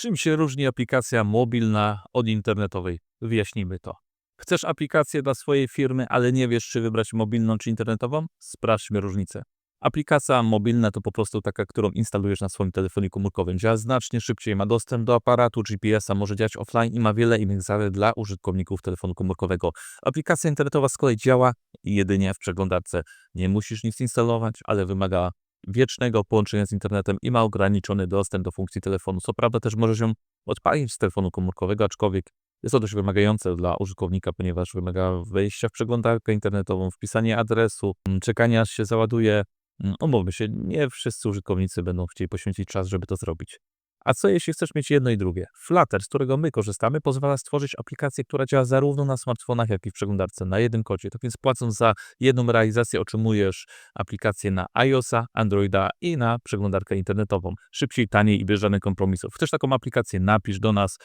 Czym się różni aplikacja mobilna od internetowej? Wyjaśnijmy to. Chcesz aplikację dla swojej firmy, ale nie wiesz, czy wybrać mobilną czy internetową? Sprawdźmy różnicę. Aplikacja mobilna to po prostu taka, którą instalujesz na swoim telefonie komórkowym. Działa znacznie szybciej, ma dostęp do aparatu GPS-a, może działać offline i ma wiele innych zalet dla użytkowników telefonu komórkowego. Aplikacja internetowa z kolei działa jedynie w przeglądarce. Nie musisz nic instalować, ale wymaga wiecznego połączenia z internetem i ma ograniczony dostęp do funkcji telefonu. Co prawda też możesz ją odpalić z telefonu komórkowego, aczkolwiek jest to dość wymagające dla użytkownika, ponieważ wymaga wejścia w przeglądarkę internetową, wpisania adresu, m, czekania aż się załaduje. Mm, Umówmy się, nie wszyscy użytkownicy będą chcieli poświęcić czas, żeby to zrobić. A co jeśli chcesz mieć jedno i drugie? Flutter, z którego my korzystamy, pozwala stworzyć aplikację, która działa zarówno na smartfonach, jak i w przeglądarce, na jednym kodzie. Tak więc płacąc za jedną realizację otrzymujesz aplikację na iOSa, Androida i na przeglądarkę internetową. Szybciej, taniej i bez żadnych kompromisów. Chcesz taką aplikację, napisz do nas